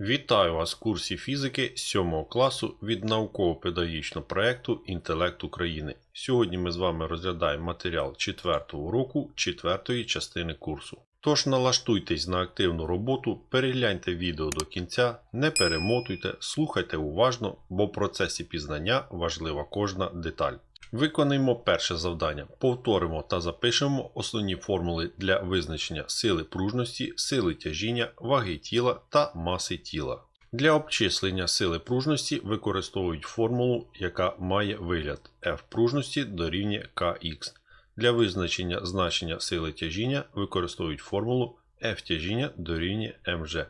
Вітаю вас в курсі фізики 7 класу від науково-педагогічного проєкту Інтелект України. Сьогодні ми з вами розглядаємо матеріал 4 уроку 4 частини курсу. Тож налаштуйтесь на активну роботу, перегляньте відео до кінця, не перемотуйте, слухайте уважно, бо в процесі пізнання важлива кожна деталь. Виконаємо перше завдання. Повторимо та запишемо основні формули для визначення сили пружності, сили тяжіння, ваги тіла та маси тіла. Для обчислення сили пружності використовують формулу, яка має вигляд F пружності дорівнює kx. Для визначення значення сили тяжіння використовують формулу F тяжіння дорівнює mg.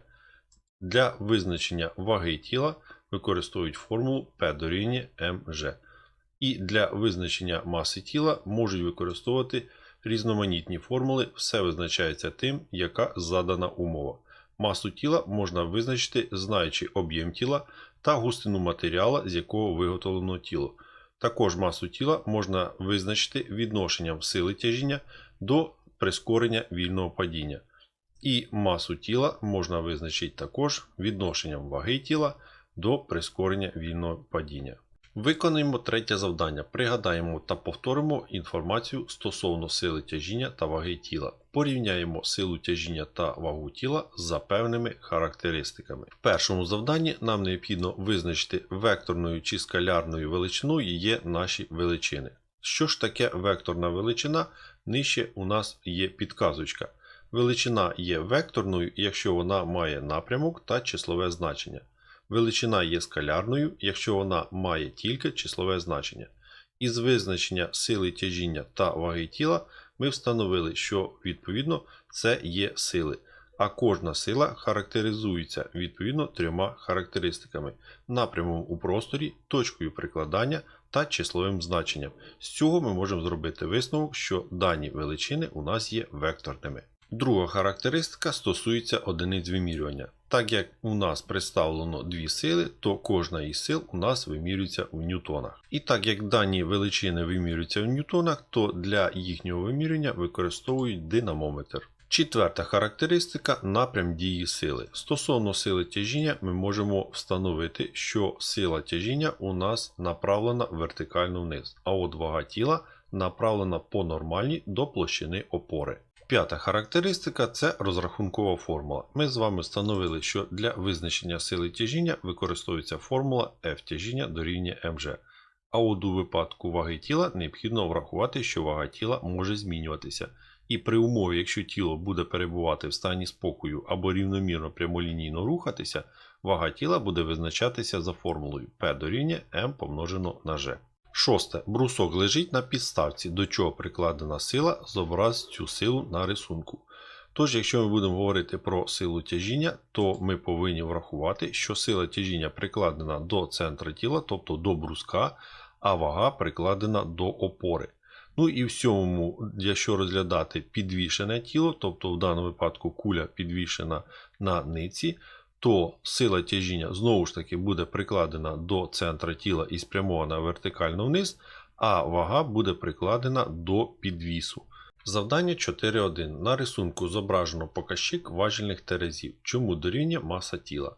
Для визначення ваги тіла використовують формулу P дорівнює mg. І для визначення маси тіла можуть використовувати різноманітні формули, все визначається тим, яка задана умова. Масу тіла можна визначити, знаючи об'єм тіла та густину матеріала, з якого виготовлено тіло. Також масу тіла можна визначити відношенням сили тяжіння до прискорення вільного падіння. І масу тіла можна визначити також відношенням ваги тіла до прискорення вільного падіння. Виконуємо третє завдання. Пригадаємо та повторимо інформацію стосовно сили тяжіння та ваги тіла. Порівняємо силу тяжіння та вагу тіла за певними характеристиками. В першому завданні нам необхідно визначити векторною чи скалярною величиною є наші величини. Що ж таке векторна величина? Нижче у нас є підказочка. Величина є векторною, якщо вона має напрямок та числове значення. Величина є скалярною, якщо вона має тільки числове значення. Із визначення сили тяжіння та ваги тіла ми встановили, що відповідно це є сили, а кожна сила характеризується відповідно трьома характеристиками: напрямом у просторі, точкою прикладання та числовим значенням. З цього ми можемо зробити висновок, що дані величини у нас є векторними. Друга характеристика стосується одиниць вимірювання. Так як у нас представлено дві сили, то кожна із сил у нас вимірюється в ньютонах. І так як дані величини вимірюються в ньютонах, то для їхнього вимірювання використовують динамометр. Четверта характеристика напрям дії сили. Стосовно сили тяжіння, ми можемо встановити, що сила тяжіння у нас направлена вертикально вниз, а от вага тіла направлена по нормальній до площини опори. П'ята характеристика це розрахункова формула. Ми з вами встановили, що для визначення сили тяжіння використовується формула F тяжіння дорівнює mg. А от у випадку ваги тіла необхідно врахувати, що вага тіла може змінюватися. І при умові, якщо тіло буде перебувати в стані спокою або рівномірно прямолінійно рухатися, вага тіла буде визначатися за формулою P дорівнює m помножено на g. Шосте. Брусок лежить на підставці, до чого прикладена сила, зобраз цю силу на рисунку. Тож, якщо ми будемо говорити про силу тяжіння, то ми повинні врахувати, що сила тяжіння прикладена до центра тіла, тобто до бруска, а вага прикладена до опори. Ну і в сьомому, якщо розглядати підвішене тіло, тобто в даному випадку куля підвішена на ниці, то сила тяжіння знову ж таки буде прикладена до центра тіла і спрямована вертикально вниз, а вага буде прикладена до підвісу. Завдання 4.1. На рисунку зображено показчик важільних терезів, чому дорівнює маса тіла.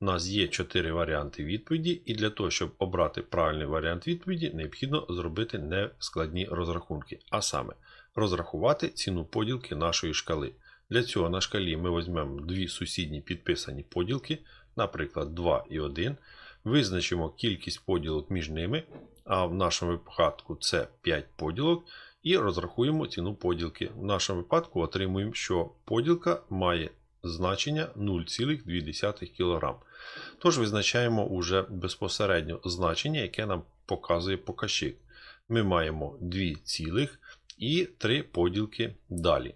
У нас є 4 варіанти відповіді, і для того, щоб обрати правильний варіант відповіді, необхідно зробити нескладні розрахунки, а саме розрахувати ціну поділки нашої шкали. Для цього на шкалі ми візьмемо дві сусідні підписані поділки, наприклад, 2 і 1. Визначимо кількість поділок між ними, а в нашому випадку це 5 поділок, і розрахуємо ціну поділки. В нашому випадку отримуємо, що поділка має значення 0,2 кг. Тож визначаємо уже безпосередньо значення, яке нам показує показчик. Ми маємо 2 цілих і 3 поділки далі.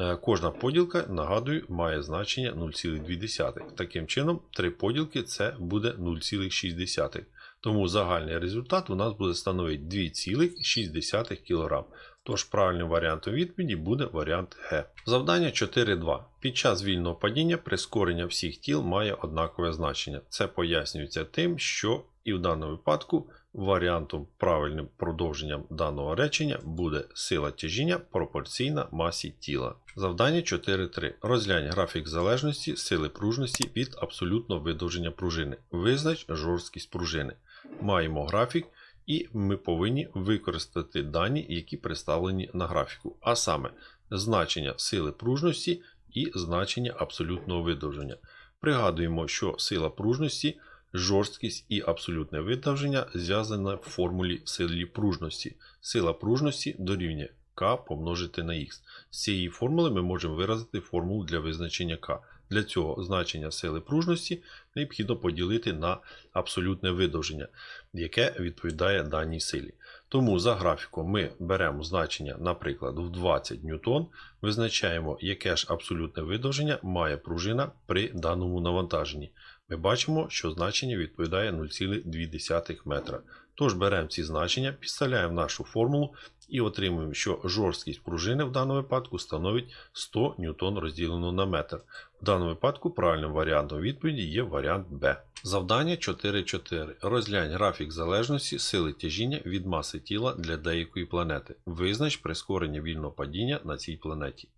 Е, Кожна поділка, нагадую, має значення 0,2. Таким чином, 3 поділки це буде 0,6. Тому загальний результат у нас буде становити 2,6 кг. Тож правильним варіантом відповіді буде варіант Г. Завдання 4.2. Під час вільного падіння прискорення всіх тіл має однакове значення. Це пояснюється тим, що і в даному випадку Варіантом правильним продовженням даного речення буде сила тяжіння пропорційна масі тіла. Завдання 4.3. Розглянь графік залежності сили пружності від абсолютного видовження пружини. Визнач жорсткість пружини. Маємо графік, і ми повинні використати дані, які представлені на графіку, а саме значення сили пружності і значення абсолютного видовження. Пригадуємо, що сила пружності, жорсткість і абсолютне видовження зв'язане в формулі сили пружності. Сила пружності дорівнює К помножити на Х. З цієї формули ми можемо виразити формулу для визначення К. Для цього значення сили пружності необхідно поділити на абсолютне видовження, яке відповідає даній силі. Тому за графіком ми беремо значення, наприклад, в 20 ньютон, визначаємо, яке ж абсолютне видовження має пружина при даному навантаженні. Ми бачимо, що значення відповідає 0,2 метра. Тож беремо ці значення, підставляємо нашу формулу і отримуємо, що жорсткість пружини в даному випадку становить 100 ньютон розділено на метр. В даному випадку правильним варіантом відповіді є варіант Б. Завдання 4.4. Розглянь графік залежності сили тяжіння від маси тіла для деякої планети. Визнач прискорення вільного падіння на цій планеті.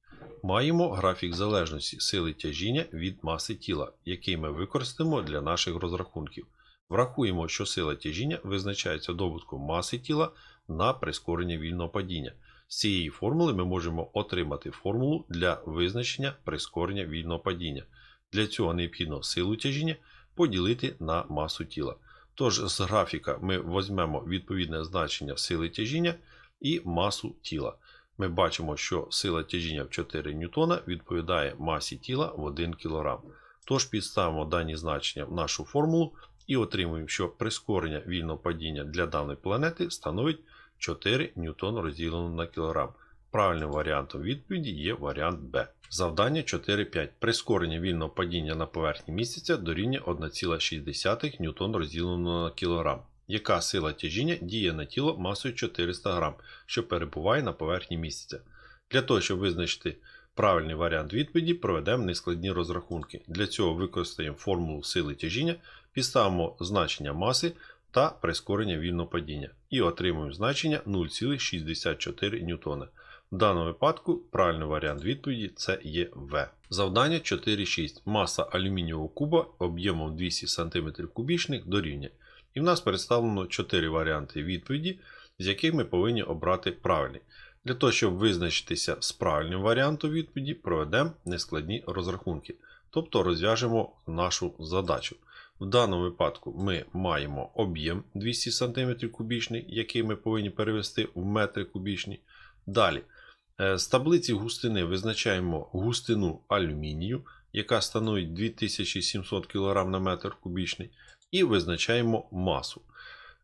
Маємо графік залежності сили тяжіння від маси тіла, який ми використаємо для наших розрахунків. Врахуємо, що сила тяжіння визначається добутком маси тіла на прискорення вільного падіння. З цієї формули ми можемо отримати формулу для визначення прискорення вільного падіння. Для цього необхідно силу тяжіння поділити на масу тіла. Тож з графіка ми візьмемо відповідне значення сили тяжіння і масу тіла. Ми бачимо, що сила тяжіння в 4 ньютона відповідає масі тіла в 1 кг. Тож підставимо дані значення в нашу формулу і отримуємо, що прискорення вільного падіння для даної планети становить 4 ньютон розділено на кілограм. Правильним варіантом відповіді є варіант Б. Завдання 4.5. Прискорення вільного падіння на поверхні місяця дорівнює 1,6 ньютон розділено на кілограм. Яка сила тяжіння діє на тіло масою 400 г, що перебуває на поверхні місяця? Для того, щоб визначити правильний варіант відповіді, проведемо нескладні розрахунки. Для цього використаємо формулу сили тяжіння, підставимо значення маси та прискорення вільного падіння і отримуємо значення 0,64 ньютона. В даному випадку правильний варіант відповіді це є В. Завдання 4.6. Маса алюмінієвого куба об'ємом 200 см кубічних дорівнює. І в нас представлено 4 варіанти відповіді, з яких ми повинні обрати правильний. Для того, щоб визначитися з правильним варіантом відповіді, проведемо нескладні розрахунки, тобто розв'яжемо нашу задачу. В даному випадку ми маємо об'єм 200 см кубічний, який ми повинні перевести в метри кубічні. Далі, е, з таблиці густини визначаємо густину алюмінію, яка становить 2700 кг на метр кубічний, і визначаємо масу.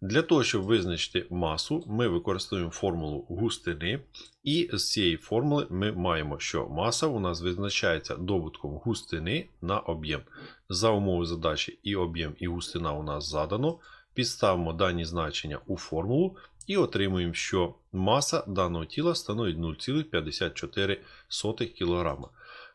Для того, щоб визначити масу, ми використовуємо формулу густини, і з цієї формули ми маємо, що маса у нас визначається добутком густини на об'єм. За умови задачі і об'єм, і густина у нас задано. Підставимо дані значення у формулу і отримуємо, що маса даного тіла становить 0,54 кг.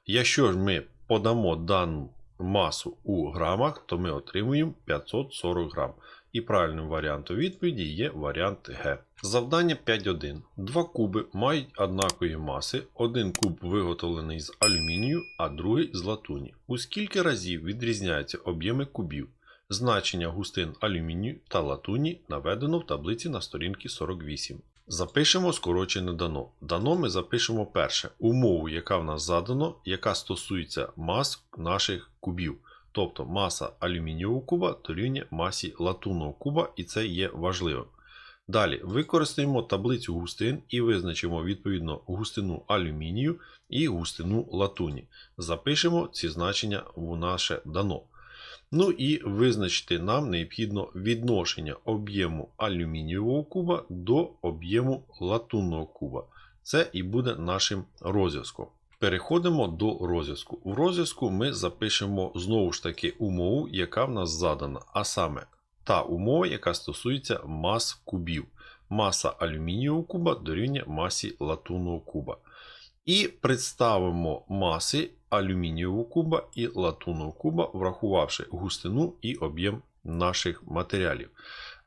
Якщо ж ми подамо дану масу у грамах, то ми отримуємо 540 грам. І правильним варіантом відповіді є варіант Г. Завдання 5.1. Два куби мають однакові маси. Один куб виготовлений з алюмінію, а другий з латуні. У скільки разів відрізняються об'єми кубів? Значення густин алюмінію та латуні наведено в таблиці на сторінці 48. Запишемо скорочене дано. Дано ми запишемо перше умову, яка в нас задано, яка стосується мас наших кубів. Тобто маса алюмінієвого куба дорівнює масі латунного куба, і це є важливим. Далі використаємо таблицю густин і визначимо відповідно густину алюмінію і густину латуні. Запишемо ці значення в наше дано. Ну і визначити нам необхідно відношення об'єму алюмінієвого куба до об'єму латунного куба. Це і буде нашим розв'язком. Переходимо до розв'язку. У розв'язку ми запишемо знову ж таки умову, яка в нас задана, а саме та умова, яка стосується мас кубів. Маса алюмінієвого куба дорівнює масі латунного куба. І представимо маси алюмінієвого куба і латунного куба, врахувавши густину і об'єм наших матеріалів.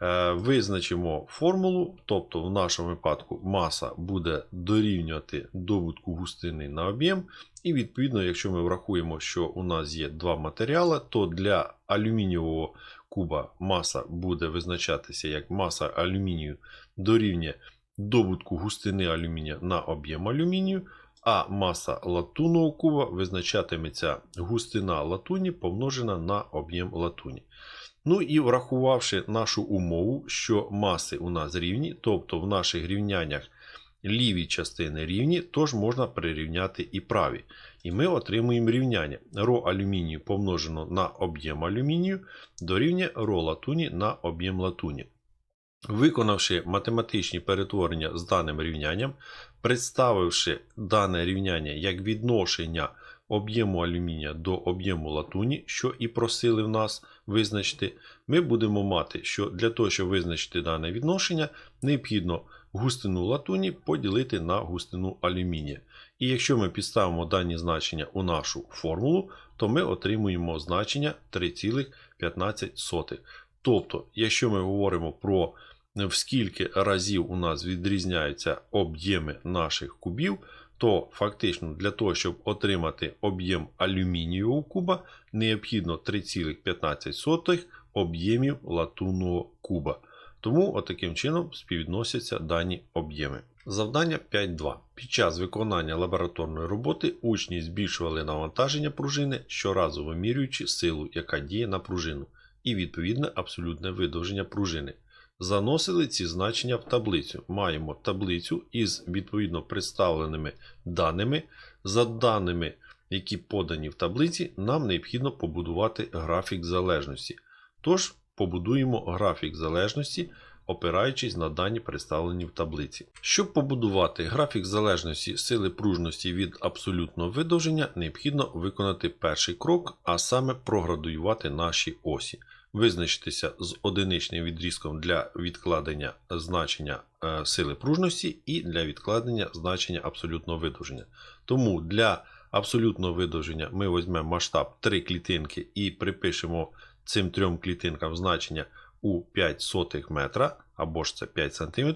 Е, Визначимо формулу, тобто в нашому випадку маса буде дорівнювати добутку густини на об'єм. І відповідно, якщо ми врахуємо, що у нас є два матеріали, то для алюмінієвого куба маса буде визначатися як маса алюмінію дорівнює добутку густини алюмінія на об'єм алюмінію, а маса латунного куба визначатиметься густина латуні помножена на об'єм латуні. Ну і врахувавши нашу умову, що маси у нас рівні, тобто в наших рівняннях ліві частини рівні, тож можна прирівняти і праві. І ми отримуємо рівняння ро алюмінію помножено на об'єм алюмінію дорівнює ро латуні на об'єм латуні. Виконавши математичні перетворення з даним рівнянням, представивши дане рівняння як відношення об'єму алюмінія до об'єму латуні, що і просили в нас визначити, ми будемо мати, що для того, щоб визначити дане відношення, необхідно густину латуні поділити на густину алюмінія. І якщо ми підставимо дані значення у нашу формулу, то ми отримуємо значення 3,15. Тобто, якщо ми говоримо про в скільки разів у нас відрізняються об'єми наших кубів, то фактично для того, щоб отримати об'єм алюмінієвого куба, необхідно 3,15 об'ємів латунного куба. Тому отаким чином співвідносяться дані об'єми. Завдання 5.2. Під час виконання лабораторної роботи учні збільшували навантаження пружини, щоразу вимірюючи силу, яка діє на пружину, і відповідне абсолютне видовження пружини. Заносили ці значення в таблицю. Маємо таблицю із відповідно представленими даними. За даними, які подані в таблиці, нам необхідно побудувати графік залежності. Тож, побудуємо графік залежності, опираючись на дані, представлені в таблиці. Щоб побудувати графік залежності сили пружності від абсолютного видовження, необхідно виконати перший крок, а саме проградуювати наші осі визначитися з одиничним відрізком для відкладення значення е, сили пружності і для відкладення значення абсолютного видовження. Тому для абсолютного видовження ми візьмемо масштаб 3 клітинки і припишемо цим трьом клітинкам значення у 5 сотих метра або ж це 5 см.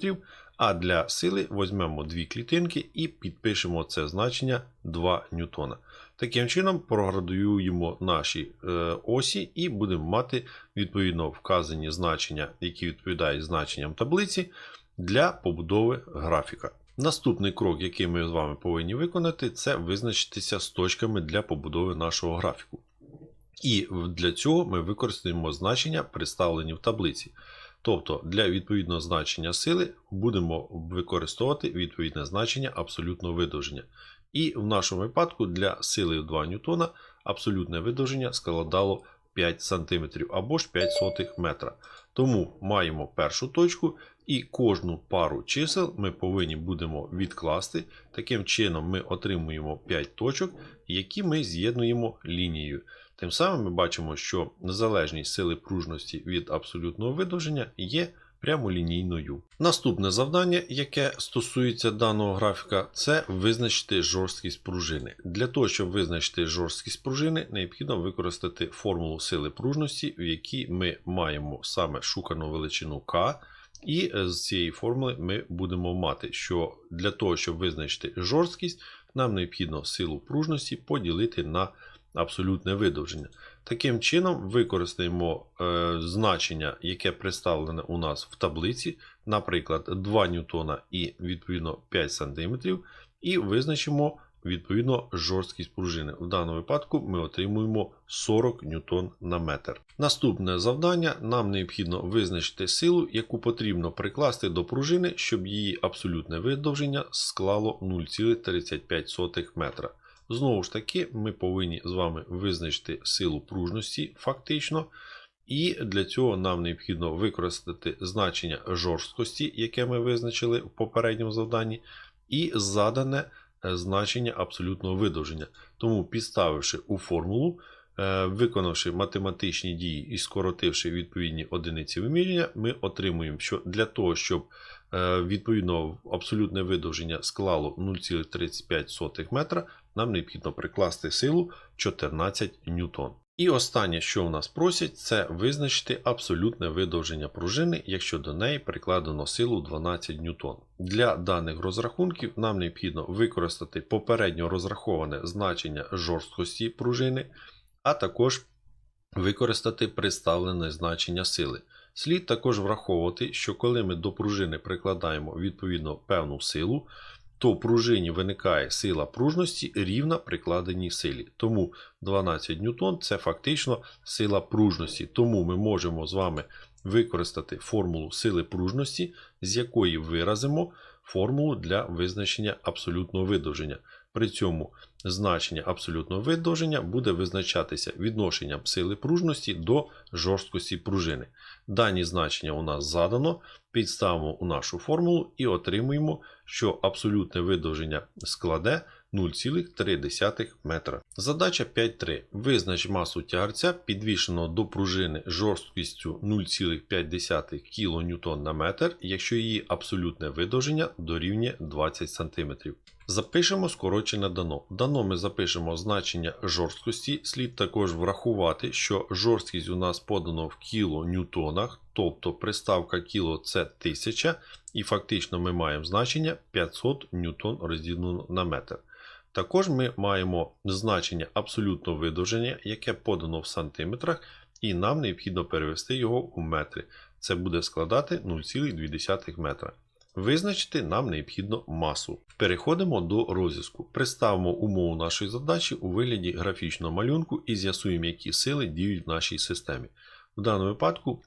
А для сили візьмемо дві клітинки і підпишемо це значення 2 ньютона. Таким чином проградуємо наші е, осі і будемо мати відповідно вказані значення, які відповідають значенням таблиці для побудови графіка. Наступний крок, який ми з вами повинні виконати, це визначитися з точками для побудови нашого графіку. І для цього ми використаємо значення, представлені в таблиці. Тобто для відповідного значення сили будемо використовувати відповідне значення абсолютного видовження. І в нашому випадку для сили 2 ньютона абсолютне видовження складало 5 см або ж 5 сотих метра. Тому маємо першу точку і кожну пару чисел ми повинні будемо відкласти. Таким чином ми отримуємо 5 точок, які ми з'єднуємо лінією. Тим самим ми бачимо, що незалежність сили пружності від абсолютного видовження є прямолінійною. Наступне завдання, яке стосується даного графіка, це визначити жорсткість пружини. Для того, щоб визначити жорсткість пружини, необхідно використати формулу сили пружності, в якій ми маємо саме шукану величину К. І з цієї формули ми будемо мати, що для того, щоб визначити жорсткість, нам необхідно силу пружності поділити на абсолютне видовження. Таким чином, використаємо е, значення, яке представлене у нас в таблиці, наприклад, 2 ньютона і відповідно 5 см, і визначимо відповідно жорсткість пружини. В даному випадку ми отримуємо 40 ньютон на метр. Наступне завдання: нам необхідно визначити силу, яку потрібно прикласти до пружини, щоб її абсолютне видовження склало 0,35 метра. Знову ж таки, ми повинні з вами визначити силу пружності фактично. І для цього нам необхідно використати значення жорсткості, яке ми визначили в попередньому завданні, і задане значення абсолютного видовження. Тому, підставивши у формулу, е, виконавши математичні дії і скоротивши відповідні одиниці виміряння, ми отримуємо, що для того, щоб е, відповідно абсолютне видовження склало 0,35 метра, нам необхідно прикласти силу 14 ньютон. І останнє, що у нас просять, це визначити абсолютне видовження пружини, якщо до неї прикладено силу 12 ньютон. Для даних розрахунків нам необхідно використати попередньо розраховане значення жорсткості пружини, а також використати представлене значення сили. Слід також враховувати, що коли ми до пружини прикладаємо відповідно певну силу, то в пружині виникає сила пружності рівна прикладеній силі. Тому 12 ньютон це фактично сила пружності. Тому ми можемо з вами використати формулу сили пружності, з якої виразимо формулу для визначення абсолютного видовження. При цьому значення абсолютного видовження буде визначатися відношенням сили пружності до жорсткості пружини. Дані значення у нас задано, підставимо у нашу формулу і отримуємо, що абсолютне видовження складе 0,3 метра. Задача 5.3. Визнач масу тягарця, підвішеного до пружини жорсткістю 0,5 кН на метр, якщо її абсолютне видовження дорівнює 20 см. Запишемо скорочене дано. Дано ми запишемо значення жорсткості. Слід також врахувати, що жорсткість у нас подано в кілоньютонах, тобто приставка кіло це 1000, і фактично ми маємо значення 500 ньютон розділено на метр. Також ми маємо значення абсолютного видовження, яке подано в сантиметрах, і нам необхідно перевести його у метри. Це буде складати 0,2 метра. Визначити нам необхідно масу. Переходимо до розв'язку. Представимо умову нашої задачі у вигляді графічного малюнку і з'ясуємо, які сили діють в нашій системі. В даному випадку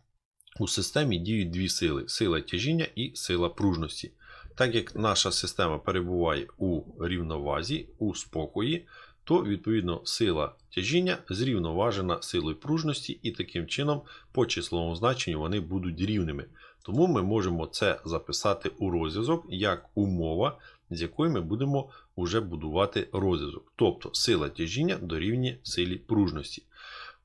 у системі діють дві сили: сила тяжіння і сила пружності. Так як наша система перебуває у рівновазі, у спокої, то відповідно сила тяжіння зрівноважена силою пружності, і таким чином по числовому значенню вони будуть рівними. Тому ми можемо це записати у розв'язок як умова, з якої ми будемо вже будувати розв'язок. Тобто сила тяжіння дорівнює силі пружності.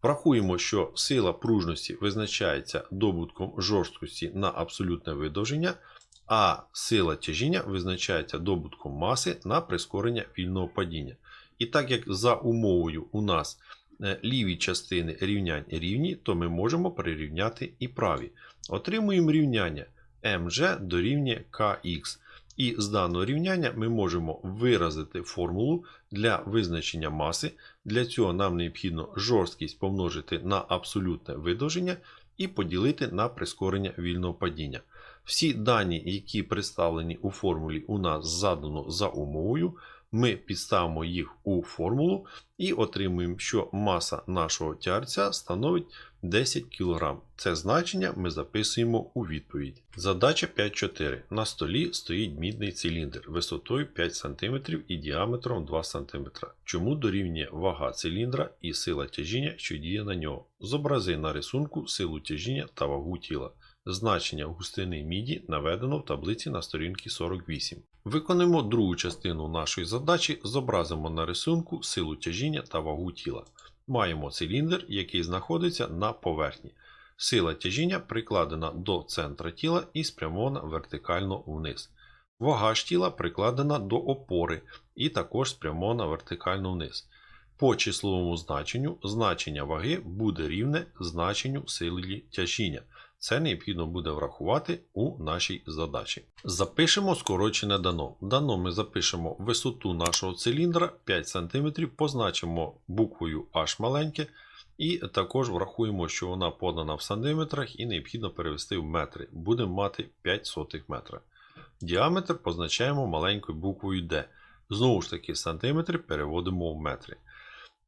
Врахуємо, що сила пружності визначається добутком жорсткості на абсолютне видовження, а сила тяжіння визначається добутком маси на прискорення вільного падіння. І так як за умовою у нас ліві частини рівнянь рівні, то ми можемо прирівняти і праві. Отримуємо рівняння mg дорівнює kx. І з даного рівняння ми можемо виразити формулу для визначення маси. Для цього нам необхідно жорсткість помножити на абсолютне видовження і поділити на прискорення вільного падіння. Всі дані, які представлені у формулі, у нас задано за умовою. Ми підставимо їх у формулу і отримуємо, що маса нашого тярця становить 10 кг. Це значення ми записуємо у відповідь. Задача 5.4. На столі стоїть мідний циліндр висотою 5 см і діаметром 2 см. Чому дорівнює вага циліндра і сила тяжіння, що діє на нього? Зобрази на рисунку силу тяжіння та вагу тіла. Значення густини міді наведено в таблиці на сторінці 48. Виконуємо другу частину нашої задачі, зобразимо на рисунку силу тяжіння та вагу тіла. Маємо циліндр, який знаходиться на поверхні. Сила тяжіння прикладена до центра тіла і спрямована вертикально вниз. Вага ж тіла прикладена до опори і також спрямована вертикально вниз. По числовому значенню значення ваги буде рівне значенню сили тяжіння. Це необхідно буде врахувати у нашій задачі. Запишемо скорочене дано. Дано ми запишемо висоту нашого циліндра 5 см, позначимо буквою H маленьке, і також врахуємо, що вона подана в сантиметрах і необхідно перевести в метри. Будемо мати 5 сотих метра. Діаметр позначаємо маленькою буквою D. Знову ж таки, сантиметри переводимо в метри.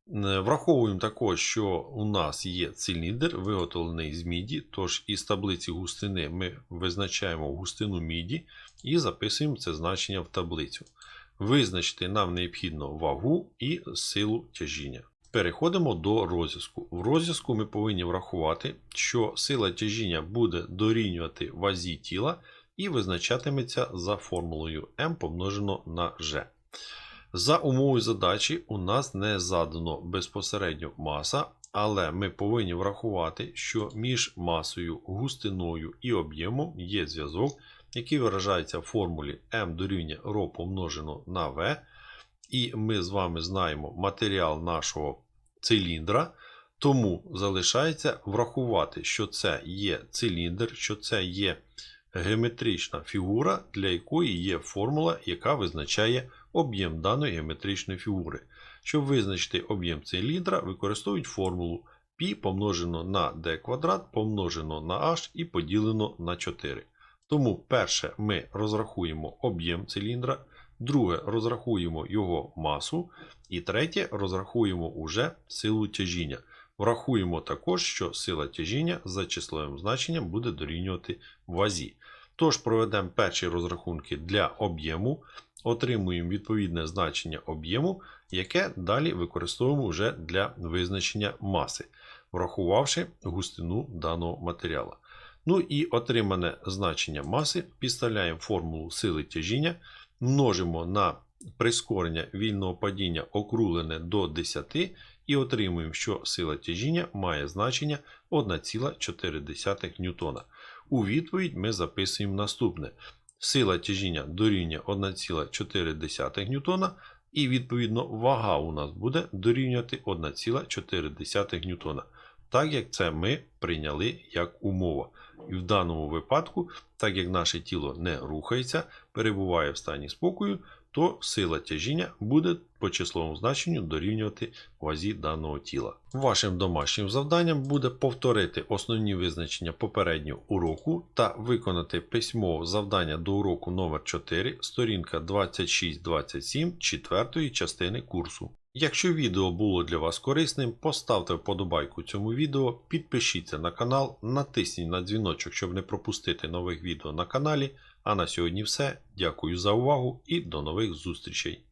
Е, Враховуємо також, що у нас є циліндр, виготовлений з міді, тож із таблиці густини ми визначаємо густину міді і записуємо це значення в таблицю. Визначити нам необхідно вагу і силу тяжіння. Переходимо до розв'язку. В розв'язку ми повинні врахувати, що сила тяжіння буде дорівнювати вазі тіла і визначатиметься за формулою m помножено на g. За умовою задачі у нас не задано безпосередньо маса, але ми повинні врахувати, що між масою, густиною і об'ємом є зв'язок, який виражається в формулі m дорівнює ρ помножено на v. І ми з вами знаємо матеріал нашого циліндра, Тому залишається врахувати, що це є циліндр, що це є геометрична фігура, для якої є формула, яка визначає об'єм даної геометричної фігури. Щоб визначити об'єм циліндра, використовують формулу π помножено на d квадрат помножено на h і поділено на 4. Тому перше ми розрахуємо об'єм циліндра, друге розрахуємо його масу, і третє розрахуємо уже силу тяжіння. Врахуємо також, що сила тяжіння за числовим значенням буде дорівнювати вазі. Тож проведемо перші розрахунки для об'єму, отримуємо відповідне значення об'єму, яке далі використовуємо вже для визначення маси, врахувавши густину даного матеріалу. Ну і отримане значення маси підставляємо формулу сили тяжіння, множимо на прискорення вільного падіння округлене до 10 і отримуємо, що сила тяжіння має значення 1,4 ньютона. У відповідь ми записуємо наступне. Сила тяжіння дорівнює 1,4 ньютона, і відповідно вага у нас буде дорівнювати 1,4 ньютона. Так як це ми прийняли як умова. І в даному випадку, так як наше тіло не рухається, перебуває в стані спокою, то сила тяжіння буде по числовому значенню дорівнювати вазі даного тіла. Вашим домашнім завданням буде повторити основні визначення попереднього уроку та виконати письмове завдання до уроку номер 4 сторінка 26-27 четвертої частини курсу. Якщо відео було для вас корисним, поставте вподобайку цьому відео, підпишіться на канал, натисніть на дзвіночок, щоб не пропустити нових відео на каналі. А на сьогодні все. Дякую за увагу і до нових зустрічей!